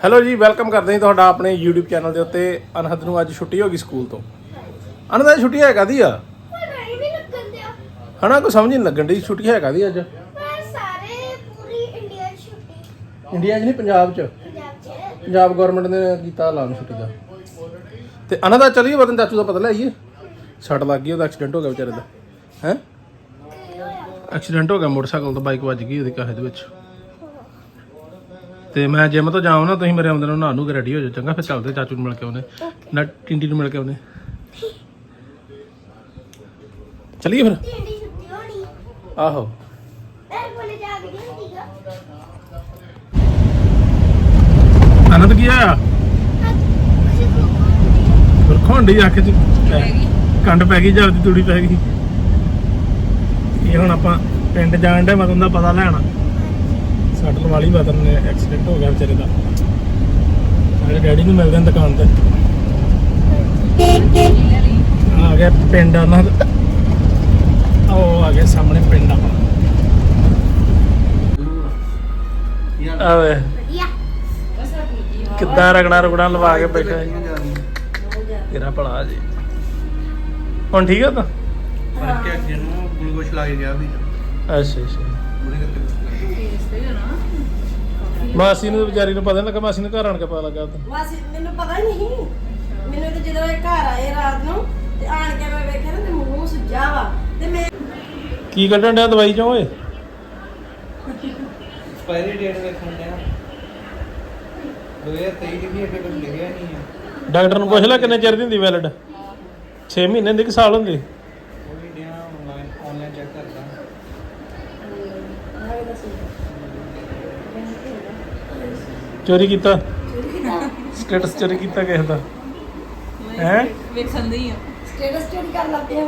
Hello ਜੀ welcome ਕਰਦੇ ਹਾਂ ਤੁਹਾਡਾ ਆਪਣੇ YouTube ਚੈਨਲ ਦੇ ਉੱਤੇ। ਅਨਹਦ ਨੂੰ ਅੱਜ ਛੁੱਟੀ ਹੋ ਗਈ ਸਕੂਲ ਤੋਂ। ਅਨਹਦ ਅੱਜ ਛੁੱਟੀ ਹੈ ਕਾਦੀ ਆ? ਹਨਾ ਕੋਈ ਸਮਝ ਨਹੀਂ ਲੱਗਣ ਦੀ ਛੁੱਟੀ ਹੈ ਕਾਦੀ ਅੱਜ? ਪਰ ਸਾਰੇ ਪੂਰੀ ਇੰਡੀਆ 'ਚ ਛੁੱਟੀ। ਇੰਡੀਆ 'ਚ ਨਹੀਂ ਪੰਜਾਬ 'ਚ? ਪੰਜਾਬ ਗਵਰਨਮੈਂਟ ਨੇ ਕੀਤਾ ਐਲਾਨ ਛੁੱਟੀ ਦਾ। ਤੇ ਅਨਹਦ ਅੱਜ ਚੱਲੀਏ ਵਤਨ ਚਾਚੂ ਦਾ ਪਤਾ ਲੈ ਆਈਏ? ਸੱਟ ਲੱਗ ਗਈ ਉਹਦਾ ਐਕਸੀਡੈਂਟ ਹੋ ਗਿਆ ਵਿਚਾਰੇ ਦਾ। ਹੈ? ਐਕਸੀਡੈਂਟ ਹੋ ਗਿਆ ਮੋਟਰਸਾਈਕਲ ਤੋਂ ਬਾਈਕ ਵੱਜ ਗਈ ਉਹਦੀ ਕਾਹੇ ਦੇ ਵਿੱਚ। ਤੇ ਮੈਂ ਜਿਮ ਤੋਂ ਜਾਵਾਂ ਨਾ ਤੁਸੀਂ ਮੇਰੇ ਆਉਂਦੇ ਨੂੰ ਨਹਾ ਨੂੰ ਕੇ ਰੈਡੀ ਹੋ ਜਾਓ। ਚੰਗਾ ਫਿਰ ਚੱਲਦੇ ਚਾਚੂ ਨੂੰ ਮਿਲ ਕੇ ਆਉਨੇ ਨਾ ਟਿੰਡੀ ਨੂੰ ਮਿਲ ਕੇ ਆਉਨੇ ਚੱਲੀਏ ਫਿਰ? ਟਿੰਡੀ ਛੁੱਟੀ ਹੋਣੀ। ਆਹੋ। ਮੈਂ ਕੋਲੇ ਜਾ ਕੇ ਹੁੰਦੀਗਾ ਆਨੰਦ ਕੀ ਬਰਖੋਂ ਢੀ ਅੱਖ ਚ? ਕੰਡ ਪੈ ਗਈ। ਜਾਂਦੀ ਤੂੜੀ ਪੈ ਗਈ। ਇਹ ਹੁਣ ਆਪਾਂ ਪਿੰਡ ਜਾਣ ਦੇ ਮਤਨ ਦਾ ਪਤਾ ਲੈਣਾ। ਸੱਟ ਲਵਾਲੀ ਮਤਨ ਨੇ ਐਕਸੀਡੈਂਟ ਹੋ ਗਿਆ ਵਿਚਾਰੇ ਦਾ। ਸਾਡੇ ਡੈਡੀ ਨੂੰ ਮਿਲਦੇ ਨੇ ਦੁਕਾਨ ਤੇ। ਆ ਗਿਆ ਪਿੰਡ ਦਾ ਉਹ ਆ ਗਿਆ ਸਾਹਮਣੇ ਪਿੰਡ ਆਪਣਾ ਆਵੇ ਕਿੱਦਾਂ ਰਗੜਾ ਰਗੜਾ ਲਵਾ ਕੇ ਬੈਠਾ ਹੈ ਤੇਰਾ ਭਲਾ ਜੀ। ਹੁਣ ਠੀਕ ਆ ਤਾਂ? ਕਰਕੇ ਅੱਗੇ ਨੂੰ ਗਲੂਕੋਸ਼ ਲੱਗ ਗਿਆ ਵੀ। ਅੱਛਾ ਅੱਛਾ। ਮਾਸੀ ਨੂੰ ਵਿਚਾਰੀ ਨੂੰ ਪਤਾ ਨਹੀਂ ਲੱਗਾ ਮਾਸੀ ਨੂੰ ਘਰ ਆਣ ਕੇ ਪਤਾ ਲੱਗਾ ਤਾਂ ਬਸ ਮੈਨੂੰ ਪਤਾ ਹੀ ਨਹੀਂ। ਮੈਨੂੰ ਤੇ ਜਦੋਂ ਇਹ ਘਰ ਆਏ ਰਾਤ ਨੂੰ ਤੇ ਆਣ ਕੇ ਮੈਂ ਵੇਖਿਆ ਨਾ ਤੇ ਮੂੰਹ ਸੁੱਜਾ ਵਾ। ਤੇ ਮੈਂ ਕੀ ਕੱਢਣ ਡਿਆ ਦਵਾਈ ਚੋਂ ਓਏ? ਐਕਸਪਾਇਰੀ ਡੇਟ ਵੇਖਣ ਡਿਆ। 2023 ਦੀ ਵੀ ਅੱਗੇ ਕੁਝ ਲਿਖਿਆ ਨਹੀਂ ਹੈ ਡਾਕਟਰ ਨੂੰ ਪੁੱਛ ਲੈ ਕਿੰਨੇ ਚਿਰ ਦੀ ਹੁੰਦੀ ਵੈਲਿਡ 6 ਮਹੀਨੇ ਦੀ ਕਿ ਸਾਲ ਹੁੰਦੀ ਉਹ ਵੀ ਡਿਆ ਆਨਲਾਈਨ ਆਨਲਾਈਨ ਚੈੱਕ ਕਰਦਾ ਚੋਰੀ ਕੀਤਾ ਸਟੇਟਸ ਚੋਰੀ ਕੀਤਾ ਕਿਸੇ ਦਾ ਹੈ ਵੇਖਣ ਦੀ ਆ ਸਟੇਟਸ ਸਟੋਰੀ ਕਰ ਲੱਗ ਪਿਆ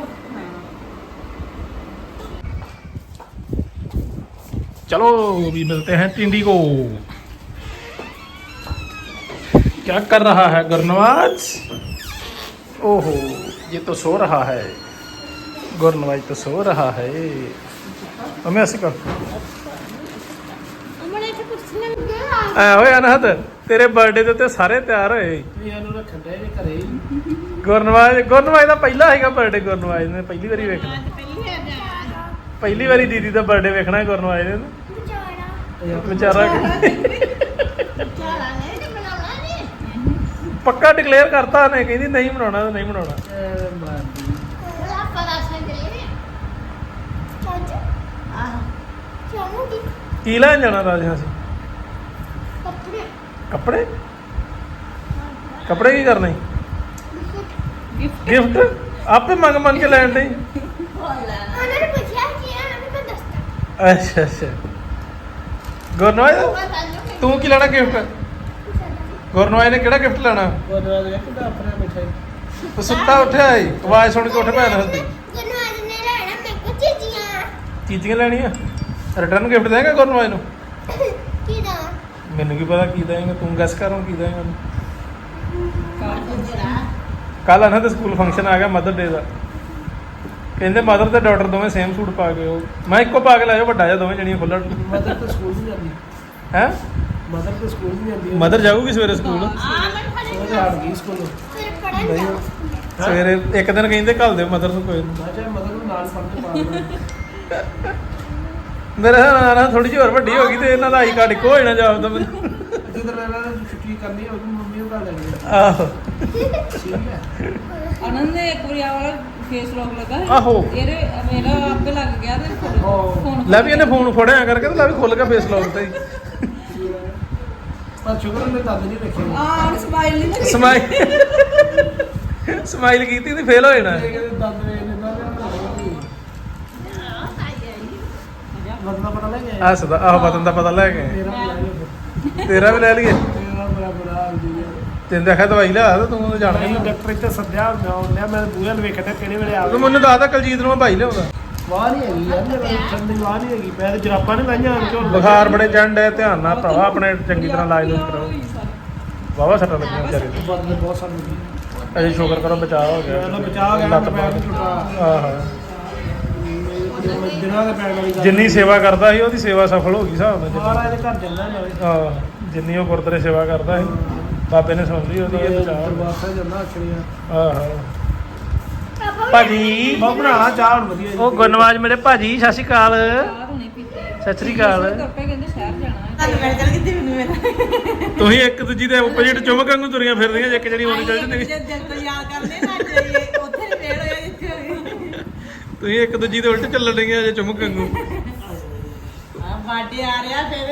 चलो अभी मिलते हैं टिंडी को क्या कर रहा है गुरनवाज ओहो ये तो सो रहा है गुरनवाज तो सो रहा है हमें ऐसे कर ਐ ਓਏ ਅਨਹਦ ਤੇਰੇ ਬਰਥਡੇ ਦੇ ਉੱਤੇ ਸਾਰੇ ਤਿਆਰ ਹੋਏ ਇਹਨੂੰ ਰੱਖਣ ਦੇ ਘਰੇ ਗੁਰਨਵਾਜ ਗੁਰਨਵਾਜ ਦਾ ਪਹਿਲਾ ਹੈਗਾ ਬਰਥਡੇ ਗੁਰਨਵਾਜ ਨੇ ਪਹਿਲੀ ਵਾਰੀ ਵੇਖਣਾ। ਪਹਿਲੀ ਵਾਰੀ ਦੀਦੀ ਦਾ ਬਰਥਡੇ ਵੇਖਣਾ ਗੁਰਨਵਾਜ ਨੇ। ਵਿਚਾਰਾ। ਪੱਕਾ ਡਿਕਲੇਅਰ ਕਰਤਾ ਨੇ ਕਹਿੰਦੀ ਨਹੀਂ ਬਣਾਉਣਾ ਤਾਂ ਨਹੀਂ ਬਣਾਉਣਾ ਦੀ ਕੀ ਲੈਣ ਜਾਣਾ ਰਾਜ ਅਸੀਂ ਕੱਪੜੇ? ਕੱਪੜੇ ਕੀ ਕਰਨੇ? ਗਿਫਟ। ਗਿਫਟ? ਆਪੇ ਮੰਗ ਮੰਗ ਕੇ ਲੈਣ ਦੇ। ਉਹਨਾਂ ਨੇ ਪੁੱਛਿਆ ਕੀ ਹੈ ਉਹਨਾਂ ਨੇ ਦੱਸਤਾ ਅੱਛਾ ਅੱਛਾ। ਗੁਰਨਵਾਜ ਨਹੀਂ ਤੂੰ ਕੀ ਲੈਣਾ ਗਿਫਟ? ਗੁਰਨਵਾਜ ਨੇ ਕਿਹੜਾ ਗਿਫਟ ਲੈਣਾ? ਉਹ ਸੁੱਤਾ ਉੱਠਿਆ ਈ ਆਵਾਜ਼ ਸੁਣ ਕੇ ਉੱਠ ਪਿਆ ਹੁੰਦੀ ਗਨਵਾਜ ਨੇ ਲੈਣਾ ਮੈਂ ਕੁਝ ਚੀਜ਼ੀਆਂ। ਚੀਜ਼ੀਆਂ ਲੈਣੀਆਂ? ਰਿਟਰਨ ਗਿਫਟ ਦੇਗਾ ਗੁਰਨਵਾਜ ਨੂੰ? ਦਾ ਮੈਨੂੰ ਕੀ ਪਤਾ ਕੀ ਦੇਗਾ ਤੂੰ ਗੈਸ ਕਰ ਕੀ ਦੇਗਾ ਕੱਲ ਨਾ ਤੇ ਸਕੂਲ ਫੰਕਸ਼ਨ ਆ ਗਿਆ ਮਦਰ ਡੇ ਦਾ। ਕਹਿੰਦੇ ਮਦਰ ਤੇ ਡਾਟਰ ਦੋਵੇਂ ਸੇਮ ਸੂਟ ਪਾ ਕੇ ਉਹ ਮੈਂ ਇੱਕੋ ਪਾ ਕੇ ਲਾਇਓ ਵੱਡਾ ਜਿਹਾ ਦੋਵੇਂ ਜਣੀਆਂ ਖੁੱਲਣ ਮਦਰ ਤਾਂ ਸਕੂਲ ਨਹੀਂ ਜਾਂਦੀ। ਹੈ? ਮਦਰ ਤਾਂ ਸਕੂਲ ਨਹੀਂ ਜਾਂਦੀ। ਮਦਰ ਜਾਊਗੀ ਸਵੇਰੇ ਸਕੂਲ? ਉਹ ਹਟ ਗਈ ਸਕੂਲ। ਸਵੇਰੇ ਇੱਕ ਦਿਨ ਕਹਿੰਦੇ ਘੱਲ ਦਿਓ ਮਦਰ ਨੂੰ ਕੋਈ ਨੀ। ਚਾਹੇ ਮਦਰ ਨੂੰ ਨਾਲ ਕੇ ਪਾ ਦੇਣਾ ਮੇਰੇ ਨਾਲ ਥੋੜੀ ਜਿਹੀ ਹੋਰ ਵੱਡੀ ਹੋ ਗਈ ਤੇ ਇਹਨਾਂ ਦਾ ਆਈ ਕਾਰਡ ਇੱਕੋ ਹੋ ਜਾਣਾ ਜਾਪਦਾ ਮੈਨੂੰ। ਜਦੋਂ ਇਹਨਾਂ ਨੇ ਛੁੱਟੀ ਕਰਨੀ ਹੋਵੇ ਮੰਮੀ ਨੂੰ ਘਰ ਲੈਣੀ ਆਹੋ। ਠੀਕ ਹੈ। ਆਨੰਦ ਨੇ ਇੱਕ ਵਾਰੀ ਵਾਲਾ ਫੇਸ ਲੌਕ ਲੱਗਾ। ਆਹੋ। ਇਹਦੇ ਮੇਰਾ ਆਪੇ ਲੱਗ ਗਿਆ ਤੇ ਆਹੋ। ਫੋਨ ਲੈ ਵੀ ਇਹਨੇ ਫੋਨ ਫੜਿਆ ਕਰਕੇ ਤੇ ਲੈ ਵੀ ਖੁੱਲ ਗਿਆ ਫੇਸ ਲੌਕ ਤੇ ਪਰ ਸ਼ੁਕਰ ਉਹਨੇ ਤਦ ਨਹੀਂ ਰੱਖਿਆ ਆ ਸਮਾਈਲ ਨਹੀਂ ਲੱਗੀ। ਸਮਾਈਲ ਸਮਾਈਲ ਕੀਤੀ ਤੇ ਫੇਲ ਹੋ ਜਾਣਾ। ਇਹ ਕਹਿੰਦੇ ਦੰਦ ਹੱਸਦਾ ਆਹ ਬਤਨ ਦਾ ਪਤਾ ਲੈ ਗਏ ਤੇਰਾ ਵੀ ਲੈ ਤੇਰਾ ਵੀ ਲੈ ਲਈਏ। ਤੈਨੂੰ ਦੇਖਿਆ ਦਵਾਈ ਲਿਆ ਤਾਂ ਤੂੰ ਜਾਣ ਨਹੀਂ ਕੇ ਡਾਕਟਰ ਇੱਥੇ ਸੱਦਿਆ ਹੁੰਦਾ ਉਹਨੇ ਮੈਂ ਬੂਹੇ ਨੂੰ ਵੇਖਦਾ ਕਿਹੜੇ ਵੇਲੇ ਤੂੰ ਆਵੇ ਮੈਨੂੰ ਦੱਸਦਾ ਕਲਜੀਤ ਨੂੰ ਮੈਂ ਭਾਈ ਲਿਆਉਂਦਾ। ਵਾਹ ਨਹੀਂ ਹੈਗੀ ਯਾਰ ਮੇਰੇ ਠੰਡੀ ਵਾਹ ਨਹੀਂ ਹੈਗੀ। ਮੈਂ ਤੇ ਜਰਾਬਾਂ ਨਹੀਂ ਲਾਈਆਂ ਆਣ ਕੇ ਹੁਣ ਬੁਖਾਰ ਬੜੇ ਚੰਡ ਹੈ ਧਿਆਨ ਨਾਲ ਭਰਾਵਾ ਆਪਣੇ ਚੰਗੀ ਤਰ੍ਹਾਂ ਇਲਾਜ ਲੂਜ ਕਰਾਓ ਵਾਵਾ ਸੱਟਾਂ ਲੱਗੀਆਂ ਵਿਚਾਰੇ ਨੂੰ। ਬੰਦ ਨੇ ਬਹੁਤ ਸਾਨੂੰ ਅਜੇ ਸ਼ੁਕਰ ਕਰੋ ਬਚਾਅ ਹੋ ਗਿਆ। ਚਲੋ ਬਚਾ ਗਿਆ ਲੱਤ ਮੈਂ ਪੈਰ ਬਾਂਹ। ਨਹੀਂ ਟੁੱਟਾ ਆਹ ਦਿਨਾਂ ਦੇ ਪੈਣ ਵਾਲੀ ਗੱਲ ਜਿੰਨੀ ਸੇਵਾ ਕਰਦਾ ਸੀ ਉਹਦੀ ਸੇਵਾ ਸਫਲ ਹੋ ਗਈ ਹਿਸਾਬ ਨਾਲ ਮਹਾਰਾਜ ਦੇ ਘਰ ਚੱਲਣਾ ਨਾਲੇ ਹਾਂ ਜਿੰਨੀ ਉਹ ਗੁਰਦੁਆਰੇ ਸੇਵਾ ਕਰਦਾ ਸੀ ਬਾਬੇ ਨੇ ਸੁਣ ਲਈ ਉਹਦੀ ਇਹ ਬਚਾ ਦਰਬਾਰ ਸਾਹਿਬ ਜਾਂਦਾ ਆਖਰੀਆਂ ਆਹੋ ਭਾਜੀ ਮੈਂ ਬਣਾਣਾ ਚਾਹ ਹੁਣ ਵਧੀਆ ਜੀ। ਉਹ ਗੁਰਨਵਾਜ ਮੇਰੇ ਭਾਜੀ ਸਤਿ ਸ਼੍ਰੀ ਅਕਾਲ। ਸਤਿ ਸ਼੍ਰੀ ਅਕਾਲ। ਕੱਪੇ ਕਹਿੰਦੇ ਸ਼ਹਿਰ ਜਾਣਾ ਹੈ। ਤੁਹਾਨੂੰ ਮਿਲ ਜਾਣ ਕਿਤੇ ਮੈਨੂੰ ਮੇਰਾ ਤੁਸੀਂ ਇੱਕ ਦੂਜੀ ਦੇ ਆਪੋਜੀਟ ਚੁੰਮਕ ਵਾਂਗੂ ਤੁਰੀਆਂ ਫਿਰਦੀਆਂ ਜੇ ਇੱਕ ਜਿਹੜੀ ਹੋਣੀ ਚਾਹੀਦੀ ਜੇ ਦਿਲ ਤੋਂ ਯਾਦ ਕਰਦੇ ਨਾ ਜਾਈਏ ਉੱਥੇ ਨਹੀਂ ਵੇੜ ਹੋਇਆ ਜਿੱਥੇ ਹੋਈ ਤੁਸੀਂ ਇੱਕ ਦੂਜੀ ਦੇ ਉਲਟ ਚੱਲਣ ਡਈਆਂ ਜੇ ਚੁੰਮਕ ਵਾਂਗੂ। ਆ ਬਾਡੇ ਆ ਰਿਹਾ ਫਿਰ।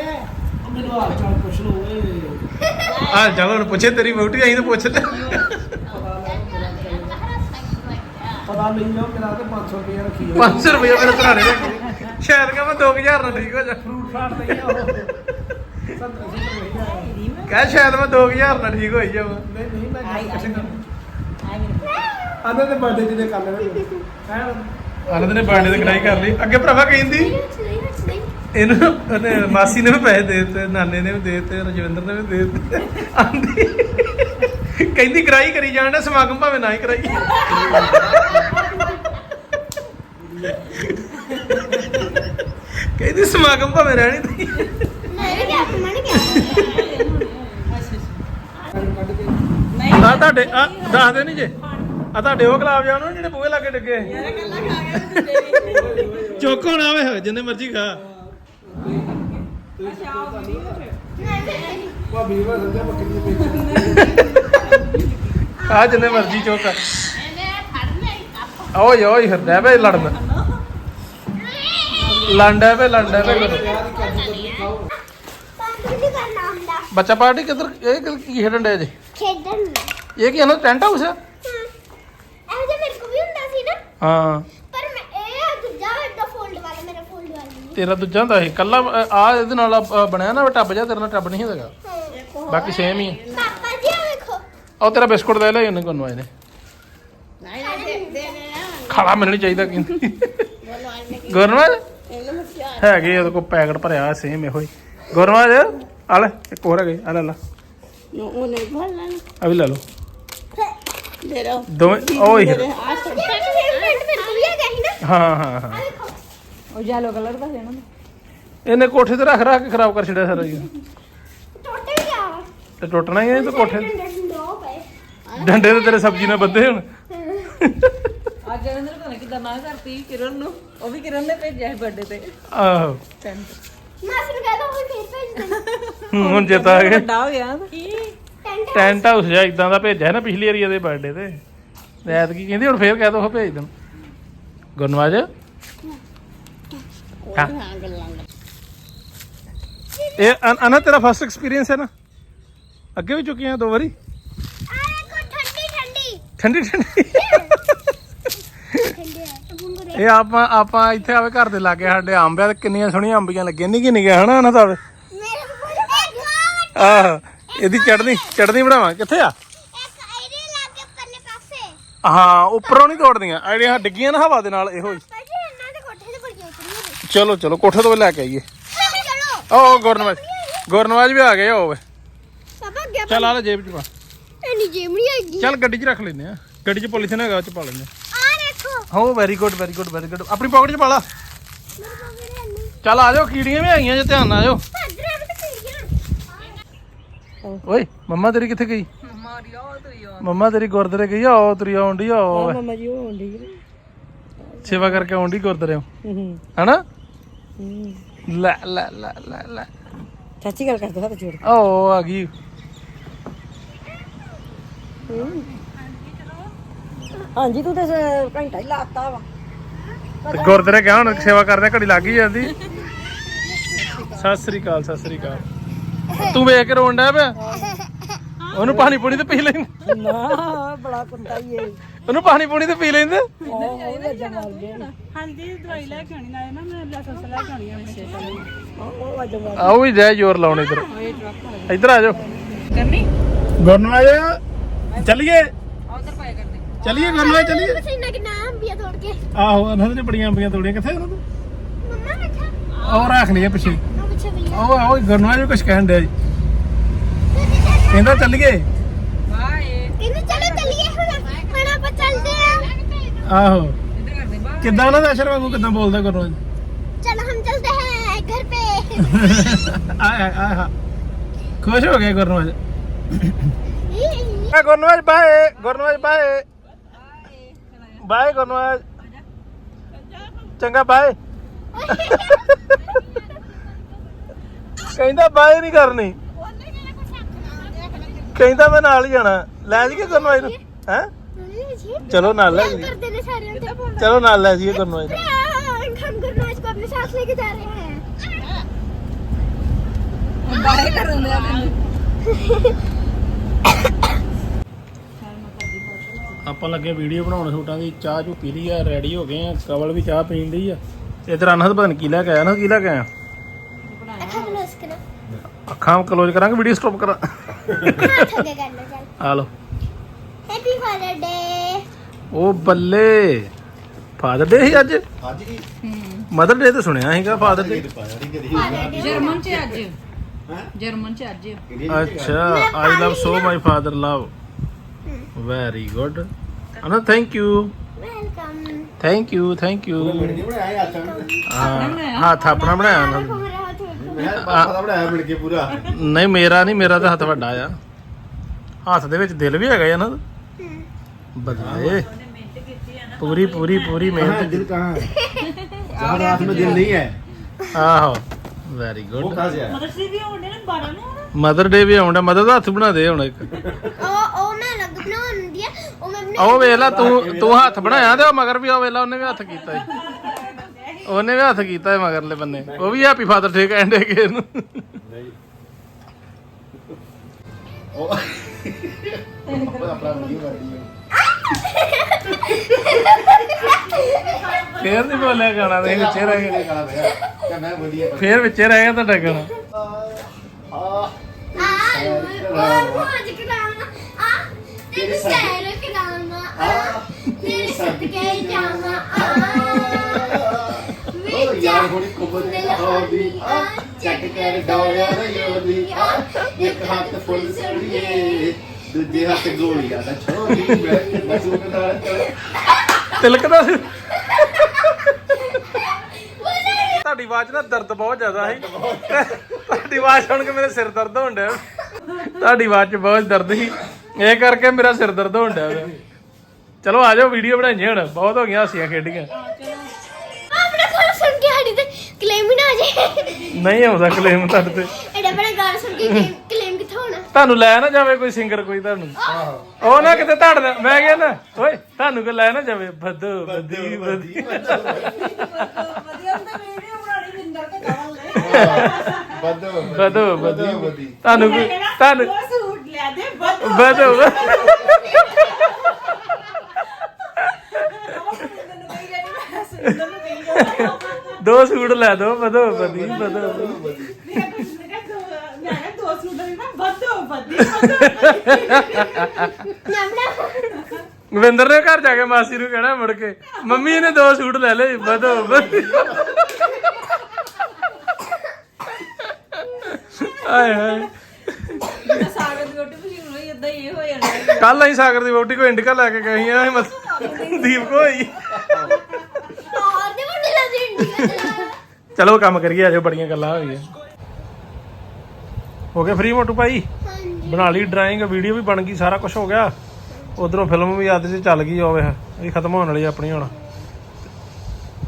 ਉਹ ਮੈਨੂੰ ਹਾਲ ਚਾਲ ਪੁੱਛ ਲਓ ਓਏ। ਆ ਚਲੋ ਹੁਣ ਪੁੱਛੇ ਤੇਰੀ ਵਹੁਟੀ ਆਈ ਤਾਂ ਪੁੱਛ ਲੈ। ਪਤਾ ਲਈ ਜਾਓ ਮੇਰਾ ਤੇ 500 ਰੁਪਏ ਰੱਖੀ 500 ਰੁਪਏ ਮੇਰੇ ਸਰਾਣੇ ਰੱਖ ਸ਼ਾਇਦ ਕਿ ਮੈਂ 2000 ਨਾਲ ਠੀਕ ਹੋ ਜਾ। ਫਰੂਟ ਆ ਉਹ। 70 ਨਹੀਂ ਕਹਿ ਸ਼ਾਇਦ ਮੈਂ 2000 ਨਾਲ ਠੀਕ ਹੋਈ ਜਾਵਾਂ। ਨਹੀਂ ਮੈਂ ਕਿਸੇ ਨੂੰ ਆਂਦੇ ਤੇ ਬਰਥਡੇ ਜਿਹਦੇ ਕਰ ਲੈਣਾ ਹੈ ਆਨੰਦ ਨੇ ਬਰਥਡੇ ਤੇ ਕਢਾਈ ਕਰ ਲਈ। ਅੱਗੇ ਭਰਾਵਾ ਕਹਿੰਦੀ ਇਹਨੂੰ ਉਹਨੇ ਮਾਸੀ ਨੇ ਵੀ ਪੈਸੇ ਦੇ ਦਿੱਤੇ ਨਾਨੇ ਨੇ ਵੀ ਦੇ ਦਿੱਤੇ ਰਜਵਿੰਦਰ ਨੇ ਵੀ ਦੇ ਦਿੱਤੇ। ਆਂਦੀ ਕਹਿੰਦੀ ਕਰਾਈ ਕਰੀ ਜਾਣ ਸਮਾਗਮ ਭਾਵੇਂ ਨਾ ਹੀ ਕਰਾਈ। ਕਹਿੰਦੀ ਸਮਾਗਮ ਭਾਵੇਂ ਰਹਿਣੀ ਤੇ ਆ ਤੁਹਾਡੇ ਆ ਦੱਸਦੇ ਨਹੀਂ ਜੇ। ਆ ਤੁਹਾਡੇ ਉਹ ਗੁਲਾਬ ਜਾਮੁਨ ਜਿਹੜੇ ਬੂਹੇ ਲਾਗੇ ਡਿੱਗੇ। ਯਾਰ ਕੱਲਾ ਖਾ ਗਿਆ ਤੇ ਦੇ ਵੀ ਚੁੱਕ ਹੋਣਾ ਵੇ ਜਿੰਨੇ ਮਰਜ਼ੀ ਖਾ। ਭਾਬੀ ਵਾ ਸੰਦੇ ਬੱਕਰੀ ਦੇ ਵਿੱਚ ਆ ਜਿੰਨੇ ਮਰਜ਼ੀ ਚੁੱਕ। ਓਏ ਓਏ ਹਿਰਦਾ ਵੇ ਲੜਨ। ਲੰਡਾ ਵੇ ਲੰਡਾ ਵੇ ਬੱਚਾ ਪਾਰਟੀ ਕਿੱਧਰ ਇਹ ਕਿ- ਖੇਡਣ ਡਿਆ ਜੀ? ਖੇਡਣ। ਨੂੰ ਇਹ ਕੀ ਇਹਨਾਂ ਟੈਂਟ ਹਾਊਸ ਆ? ਹਾਂ ਇਹ ਜਿਹਾ ਮੇਰੇ ਕੋਲ ਵੀ ਹੁੰਦਾ ਸੀ ਨਾ ਹਾਂ। ਪਰ ਮੈਂ ਇਹ ਦੂਜਾ ਵੱਡਾ ਫੋਲਡ ਵਾਲਾ ਮੇਰਾ ਫੋਲਡ ਵਾਲਾ ਨਹੀਂ। ਤੇਰਾ ਦੂਜਾ ਹੁੰਦਾ ਸੀ ਕੱਲਾ ਆ ਇਹਦੇ ਨਾਲ ਆ ਬਣਿਆ ਨਾ ਟੱਬ ਜਾ ਤੇਰੇ ਨਾਲ ਟੱਬ ਨਹੀਂ ਹੈਗਾ। ਹਾਂ। ਬਾਕੀ ਸੇਮ ਹੀ ਆ। ਪਾਪਾ ਜੀ ਆ ਵੇਖੋ। ਉਹ ਤੇਰਾ ਬਿਸਕੁਟ ਦੇ ਲੈ ਉਹਨੇ ਕੋਨੋਂ ਆਏ ਨੇ। ਨਹੀਂ ਦੇ ਦੇ ਨਾ ਖਾਣਾ ਮਿਲਣੀ ਚਾਹੀਦਾ ਕਹਿੰਦੀ ਗੁਰਨਵਾਜ ਹੈਗੇ ਉਹਦੇ ਕੋਲ ਪੈਕਟ ਭਰਿਆ ਸੇਮ ਇਹੋ ਹੀ। ਗੁਰਨਵਾਜ ਆ ਲੈ ਇੱਕ ਹੋਰ ਹੈਗੇ ਆ ਲੈ ਲਾ। ਉਹ ਨਹੀਂ ਭਰਨਾ ਆ ਵੀ ਲੈ ਲਓ। ਦੇ ਰੋ ਦੋਵੇਂ ਨਾ। ਹਾਂ ਹਾਂ ਹਾਂ। ਆ ਵੇਖੋ ਉਹ ਯੈਲੋ ਕਲਰ ਦਾ ਨਾ ਇਹਨੇ ਕੋਠੇ ਤੇ ਰੱਖ ਰੱਖ ਕੇ ਖਰਾਬ ਕਰ ਛੱਡਿਆ ਸਾਰਾ ਜੀ। ਟੁੱਟ। ਤੇ ਟੁੱਟਣਾ ਹੀ ਹੈ ਇਹ ਤਾਂ ਕੋਠੇ ਡੰਡੇ ਤੇ ਤੇਰੇ ਸਬਜ਼ੀ ਨਾਲ ਬੱਧੇ ਹੁਣ। ਅੱਜ ਇਹਨਾਂ ਨੇ ਪਤਾ ਨਹੀਂ ਕਿਦਾਂ ਨਾ ਕਰਤੀ ਕਿਰਨ ਨੂੰ। ਉਹ ਵੀ ਕਿਰਨ ਨੇ ਭੇਜਿਆ ਸੀ ਬਰਥਡੇ ਤੇ। ਆਹੋ। ਮਾਸੀ ਨੂੰ ਕਹਿ ਦੋ ਉਹ ਫੇਰ ਭੇਜ ਦੇਣਾ। ਹੁਣ ਚੇਤਾ ਆ ਗਿਆ। ਵੱਡਾ ਹੋ ਗਿਆ ਟੈਂਟ ਟੈਂਟ ਹਾਊਸ ਜਿਹਾ ਇਦਾਂ ਦਾ ਭੇਜਿਆ ਨਾ ਪਿਛਲੀ ਵਾਰੀ ਇਹਦੇ ਬਰਥਡੇ ਤੇ। ਰੈਤ ਕੀ ਕਹਿੰਦੀ ਹੁਣ ਫੇਰ ਕਹਿ ਦੋ ਉਹ ਭੇਜ ਦੇਣ। ਗੁਰਨਵਾਜ? ਹਾਂ। ਇਹ ਅਨ- ਅਨਾ ਤੇਰਾ ਫਸਟ ਐਕਸਪੀਰੀਅੰਸ ਹੈ ਨਾ? ਅੱਗੇ ਵੀ ਚੁੱਕੀਆਂ ਦੋ ਵਾਰੀ? ਠੰਡੀ ਠੰਡੀ। ਠੰਡੀ ਠੰਡੀ। ਠੰਡੀ ਹੈ ਬੁੰਗੂ ਦੇ। ਇਹ ਆਪਾਂ ਆਪਾਂ ਇੱਥੇ ਆਵੇ ਘਰ ਦੇ ਲਾਗੇ ਸਾਡੇ ਅੰਬ ਆ ਤੇ ਕਿੰਨੀਆਂ ਸੋਹਣੀਆਂ ਅੰਬੀਆਂ ਲੱਗੀਆਂ। ਨਿੱਕੀ ਨਿੱਕੀਆਂ ਹਨਾ ਨਾ ਸਾਹਿਬ ਮੇਰੇ ਕੋਲ ਇੱਕ ਆਹ। ਇਹਦੀ ਚੜਨੀ ਚਟਨੀ ਬਣਾਵਾਂ? ਕਿੱਥੇ ਆ? ਹਾਂ, ਉੱਪਰੋਂ ਨਹੀਂ ਤੋੜਦੀਆਂ। ਆ ਡਿੱਗੀਆਂ ਨਾ ਹਵਾ ਦੇ ਨਾਲ, ਇਹੋ ਚਲੋ ਚਲੋ, ਕੋਠੇ ਤੋਂ ਲੈ ਕੇ ਆਈਏ। ਓ ਗੁਰਨਵਾਜ ਗੁਰਨਵਾਜ ਵੀ ਆ ਗਏ, ਓਏ। ਪਾਪਾ ਚੱਲ, ਆ ਲੈ ਜੇਬ ਚ ਪਾ। ਇਹ ਨਹੀਂ ਜੇਮਣੀ ਹੈਗੀ ਚੱਲ, ਗੱਡੀ 'ਚ ਰੱਖ ਲੈਨੇ ਆ। ਗੱਡੀ 'ਚ ਪੋਲੀਥੀਨ ਹੈਗਾ, ਉਹ 'ਚ ਪਾ ਲੈਨੇ ਆ। ਦੇਖੋ ਹੋ very good very good very good ਆਪਣੀ ਪਾਕਟ 'ਚ ਪਾ ਲਾ। ਮੇਰੇ ਚੱਲ, ਆ ਜਾਓ, ਕੀੜੀਆਂ ਵੀ ਆਈਆਂ ਜੇ, ਧਿਆਨ ਨਾਲ ਆ ਜਾਓ। ਓਏ ਮੰਮਾ ਤੇਰੀ ਕਿੱਥੇ ਗਈ? ਮਾਰੀਆ ਉਹ ਤਰੀ ਆ। ਮੰਮਾ ਤੇਰੀ ਗੁਰਦੁਆਰੇ ਗਈ? ਆ ਉਹ ਤੁਰੀ ਆਉਂਦੀ ਆ ਉਹ ਮਮਾ ਜੀ ਉਹ ਸੇਵਾ ਕਰਕੇ ਆਉਂਦੀ ਗੁਰਦੁਆਰੇ? ਹੂੰ ਹਨਾ? ਲੈ ਲੈ ਲੈ ਲੈ ਲੈ। ਚਾਚੀ ਗੱਲ ਕਰਦੇ ਹੱਥ ਜੋੜ ਓ ਆ ਗਈ। ਹਾਂਜੀ ਤੂੰ ਤੇ ਘੰਟਾ ਹੀ ਲਾਤਾ ਵਾ। ਤੇ ਗੁਰਦੁਆਰੇ ਗਿਆ ਹੁਣ ਸੇਵਾ ਕਰਦੇ ਘੜੀ ਲੱਗ ਹੀ ਜਾਂਦੀ। ਸਤਿ ਸ੍ਰੀ ਅਕਾਲ ਸਤਿ ਸ੍ਰੀ ਅਕਾਲ। ਤੂੰ ਵੇਖ ਕੇ ਰੋਣ ਡਿਆ ਪਿਆ? ਉਹਨੂੰ ਪਾਣੀ ਪੂਣੀ ਤੇ ਪੀ ਲੈਂਦੇ? ਨਾ ਬੜਾ ਕੁੰਦਾ ਹੀ ਏ। ਉਹਨੂੰ ਪਾਣੀ ਪੂਣੀ ਤੇ ਪੀ ਲੈਂਦੇ? ਉਹ ਹਾਂਜੀ ਦਵਾਈ ਲੈ ਕੇ ਆਣੀ ਨਾ ਨਾ ਮੈਂ ਲਾਇਸੈਂਸ ਲੈ ਕੇ ਆਣੀ ਆ ਉਹ ਵਜਾ ਮਾਰ ਆਓ ਵੀ ਜੈ ਜ਼ੋਰ ਲਾਉਣ ਇੱਧਰ। ਇੱਧਰ ਆ ਜਾਓ। ਕਰਨੀ? ਗੁਰਨਵਾਜ ਚੱਲੀਏ? ਉਧਰ ਪਾਏ ਕਰਨੀ। ਚੱਲੀਏ ਗੁਰਨਵਾਜ ਚੱਲੀਏ? ਪਸੀਨਾ ਕਿੰਨਾ ਅੰਬੀਆਂ ਤੋੜ ਕੇ। ਆਹੋ ਉਹਨਾਂ ਨੇ ਬੜੀਆਂ ਅੰਬੀਆਂ ਤੋੜੀਆਂ। ਕਿੱਥੇ ਉਹਨਾਂ ਤੋਂ ਮੰਮਾ ਬੈਠਾ ਉਹ ਰੱਖ ਲਈਏ ਪਿੱਛੇ। ਆਓ ਆਓ ਗਰਨਾ ਜੋ ਕੁਛ ਕਹਿਣ ਡਿਆ ਜੀ। ਕਹਿੰਦਾ ਚੱਲ ਗਏ ਆਹੋ। ਕਿੱਦਾਂ ਉਹਨਾਂ ਅਸ਼ਰ ਵਾਂਗੂ ਕਿੱਦਾਂ ਬੋਲਦਾ ਗਰਨਾ ਜੀ? ਹਮ ਚਲਦੇ ਹੈ ਘਰ ਪੇ। ਆਇਆ ਆਇਆ ਖੁਸ਼ ਹੋ ਗਿਆ ਗੁਰਨਵਾਜ? ਆ Gurnawaz bye. Gurnawaz bye. Bye Gurnawaz. ਚੰਗਾ ਬਾਏ। ਕਹਿੰਦਾ ਬਾਏ ਨਹੀਂ ਕਰਨੀ ਕਹਿੰਦਾ ਮੈਂ ਨਾਲ ਹੀ ਜਾਣਾ ਲੈ ਜਾਈਏ ਗੁਰਨਵਾਜ ਨੂੰ ਹੈ ਚਲੋ ਨਾਲ ਲੈ ਜਾਈਏ कर देने सारे हम ਚਲੋ ਨਾਲ ਲੈ ਜਾਈਏ ਗੁਰਨਵਾਜ ਨੂੰ हम गुरनाज को अपने साथ लेके जा रहे हैं ਬਾਏ ਕਰਨ ਲਿਆ ਤੈਨੂੰ ਆਪਾਂ ਲੱਗੇ ਵੀਡੀਓ ਬਣਾਉਣ ਸ਼ੂਟਾਂ ਦੀ ਚਾਹ ਚੂ ਪੀ ਲਈ ਆ ਰੈਡੀ ਹੋ ਗਏ ਆ ਕਵਲ ਵੀ ਚਾਹ ਪੀਣ ਲਈ ਆ ਤੇ ਇਧਰ ਅਨਹਦ ਪਤਾ ਨੀ ਕੀ ਲੈ ਕੇ ਆਇਆ ਨਾ ਕੀ ਲੈ ਕੇ ਆਇਆ ਅੱਖਾਂ ਕਲੋਜ਼ ਕਲੋਜ਼ ਕਰਾਂਗੇ ਵੀਡੀਓ ਸਟਾਪ ਕਰਾਂ। ਆ ਲਓ। ਹੈਪੀ ਫਾਦਰ ਡੇ ਉਹ ਬੱਲੇ ਫਾਦਰ ਡੇ ਸੀ ਅੱਜ? ਮਦਰ ਡੇ ਤੇ ਸੁਣਿਆ ਸੀਗਾ ਫਾਦਰ ਡੇ ਜਰਮਨ ਚ ਅੱਜ। ਜਰਮਨ ਚ ਅੱਜ। ਅੱਛਾ I love so my father love very good ਅਨਾ thank you welcome thank you thank you ਹਾਂ ਹੱਥ ਆਪਣਾ ਬਣਾਇਆ ਮੈਂ ਪਾਪਾ ਦਾ ਬਣਾਇਆ ਮਿਲ ਕੇ ਪੂਰਾ ਨਹੀਂ ਮੇਰਾ ਨਹੀਂ ਮੇਰਾ ਤਾਂ ਹੱਥ ਵੱਡਾ ਆ ਹੱਥ ਦੇ ਵਿੱਚ ਦਿਲ ਵੀ ਹੈਗਾ ਆ ਨਾ ਬੱਲੇ ਪੂਰੀ ਪੂਰੀ ਪੂਰੀ कहाँ ਮਿਹਨਤ दिल कहाँ है जहाँ रात में दिल नहीं है ਆਹੋ ਵੈਰੀ वो ਗੁੱਡ कहाँ से है ਮਦਰਸੀ ਵੀ ਹੋਣੇ ਨੇ 12 ਨੂੰ ਮਦਰ ਡੇ ਵੀ ਆਉਂਦਾ ਮਦਰ ਦਾ ਹੱਥ ਬਣਾ ਦੇ ਹੁਣ ਇੱਕ ओ ओ मैं अलग बनाने दिया ओ मैं अपने ਉਹ ਵੇਖ ਲਾ ਤੂੰ ਤੂੰ ਹੱਥ ਬਣਾਇਆ ਤੇ ਉਹ ਮਗਰ ਵੀ ਉਹ ਵੇਖ ਲਾ ਉਹਨੇ ਵੀ ਹੱਥ ਕੀਤਾ ਈ ਉਹਨੇ ਵੀ ਹੱਥ ਕੀਤਾ ਹੈ ਮਗਰਲੇ ਬੰਨੇ ਉਹ ਵੀ ਹੈਪੀ ਫਾਦਰ ਡੇ ਕਹਿਣ ਦੇ ਕੇ ਨੂੰ ਉਹ ਫੇਰ ਨਹੀਂ ਬੋਲਿਆ ਗਾਣਾ ਦੇ ਵਿੱਚ ਰਹਿ ਗਿਆ ਫੇਰ ਵਿੱਚ ਰਹਿ ਗਿਆ ਤੁਹਾਡਾ ਗਾਣਾ ਆ ਆ ਆ ਆ ਆ ਨਾਲ ਥੋੜੀ ਕੁੰਬਰ ਦੀ ਚੱਕ ਕਰ ਡੋਲਿਆ ਦਾ ਯੋਦੀ ਇੱਕ ਹੱਥ ਫੁੱਲ ਸੁਣੀਏ ਦੂਜੇ ਹੱਥ ਗੋਲੀਆਂ ਦਾ ਛੋੜੀ ਮੈਂ ਬਸੂਕ ਤੁਹਾਡੀ ਆਵਾਜ਼ ਨਾਲ ਦਰਦ ਬਹੁਤ ਜ਼ਿਆਦਾ ਹੈ ਤੁਹਾਡੀ ਆਵਾਜ਼ ਸੁਣ ਕੇ ਮੇਰੇ ਸਿਰ ਦਰਦ ਹੋਣ ਡਿਆ। ਤੁਹਾਡੀ ਆਵਾਜ਼ 'ਚ ਬਹੁਤ ਦਰਦ ਸੀ। ਇਹ ਕਰਕੇ ਮੇਰਾ ਸਿਰ ਦਰਦ ਹੋਣ ਡਿਆ ਚਲੋ ਆ ਜਾਓ ਵੀਡੀਓ ਬਣਾਈਏ ਹੁਣ। ਬਹੁਤ ਹੋ ਗਈਆਂ ਹਾਸੀਆਂ ਖੇਡੀਆਂ। ਸਾਡੀ ਤੇ ਕਲੇਮ ਹੀ ਨਾ ਆ ਜਾਏ ਨਹੀਂ ਆਉਂਦਾ ਕਲੇਮ ਤੁਹਾਡੇ ਤੇ। ਐਡਾ ਬੜਾ ਗਾਣਾ ਸੁਣ ਕੇ ਕਲੇਮ ਕਿੱਥੋਂ ਹੋਣਾ? ਤੁਹਾਨੂੰ ਲੈ ਨਾ ਜਾਵੇ ਕੋਈ ਸਿੰਗਰ ਕੋਈ ਤੁਹਾਨੂੰ। ਆਹੋ। ਉਹ ਨਾ ਕਿਤੇ ਤੁਹਾਡੇ ਨਾਲ ਮੈਂ ਗਿਆ ਨਾ ਓਏ ਤੁਹਾਨੂੰ ਕੋ ਲੈ ਨਾ ਜਾਵੇ। ਬੱਦੋ ਬੱਦੀ ਬੱਦੀ ਵਧੀਆ ਹੁੰਦਾ ਵੀਡੀਓ ਬਣਾਣੀ ਮਿੰਦਰ ਤੇ ਗਾਵਾਂ ਲੈ ਬਦੋ ਬੱਦੋ ਬੱਦੀ ਬੱਦੀ ਤੁਹਾਨੂੰ ਕੋਈ- ਤੁਹਾਨੂੰ ਉਹ ਸੂਟ ਲੈ ਦੇ ਬਦੋ ਬੱਦੋ ਉਹ ਸੁਰਿੰਦਰ ਨੂੰ ਦੋ ਸੂਟ ਲੈ ਦੋ, ਵਧੋ ਵਧੀ ਵਧੋ ਵਧੀ। ਮੈਂ ਕਿਹਾ ਮੈਂ ਨਾ ਦੋ ਸੂਟ ਦੇ ਨਾ ਵੱਧੋ ਵੱਧੀ ਗਵਿੰਦਰ ਨੇ ਘਰ ਜਾ ਕੇ ਮਾਸੀ ਨੂੰ ਕਹਿਣਾ ਮੁੜ ਕੇ, ਮੰਮੀ ਇਹਨੇ ਦੋ ਸੂਟ ਲੈ ਲਏ, ਵਧੋ ਵਧੀ। ਆਏ ਹਾਏ। ਸਾਗਰ ਦੀ ਕੱਲ ਅਸੀਂ ਸਾਗਰ ਦੀ ਵੋਟੀ ਕੋ ਇੰਡਿਕਾ ਲੈ ਕੇ ਗਏ ਆ ਮਤ ਦੀਪ ਕੋ ਚਲੋ ਕੰਮ ਕਰੀਏ ਆਜੋ ਬੜੀਆਂ ਗੱਲਾਂ ਹੋ ਗਈਆਂ ਹੋ ਗਿਆ ਫ੍ਰੀ ਮੋਟੂ ਭਾਈ? ਬਣਾ ਲਈ ਡਰਾਇੰਗ ਵੀਡੀਓ ਵੀ ਬਣ ਗਈ ਸਾਰਾ ਕੁਝ ਹੋ ਗਿਆ। ਉਧਰੋਂ ਫਿਲਮ ਵੀ ਅੱਧ 'ਚ ਚੱਲ ਗਈ ਹੋਵੇ ਇਹ ਖਤਮ ਹੋਣ ਵਾਲੀ ਆਪਣੀ ਹੁਣ।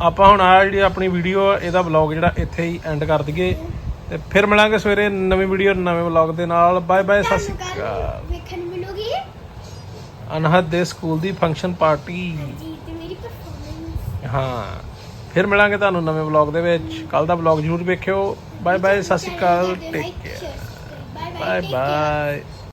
ਆਪਾਂ ਹੁਣ ਆ ਜਿਹੜੀ ਆਪਣੀ ਵੀਡੀਓ ਇਹਦਾ ਵਲੌਗ ਜਿਹੜਾ ਇੱਥੇ ਹੀ ਐਂਡ ਕਰ ਦਈਏ। ਤੇ ਫਿਰ ਮਿਲਾਂਗੇ ਸਵੇਰੇ ਨਵੀਂ ਵੀਡੀਓ ਨਵੇਂ ਵਲੌਗ ਦੇ ਨਾਲ। ਬਾਏ ਬਾਏ ਸਤਿ ਸ਼੍ਰੀ ਅਕਾਲ। ਵੇਖਣ ਮਿਲੂਗੀ? ਅਨਹਦ ਦੇ ਸਕੂਲ ਦੀ ਫੰਕਸ਼ਨ ਪਾਰਟੀ ਹਾਂ। ਫਿਰ ਮਿਲਾਂਗੇ ਤੁਹਾਨੂੰ ਨਵੇਂ ਵਲੌਗ ਦੇ ਵਿੱਚ। ਕੱਲ ਦਾ ਵਲੌਗ ਜ਼ਰੂਰ ਵੇਖਿਓ। ਬਾਏ ਬਾਏ ਸਤਿ ਸ਼੍ਰੀ ਅਕਾਲ ਟੇਕ ਕੇਅਰ ਬਾਏ ਬਾਏ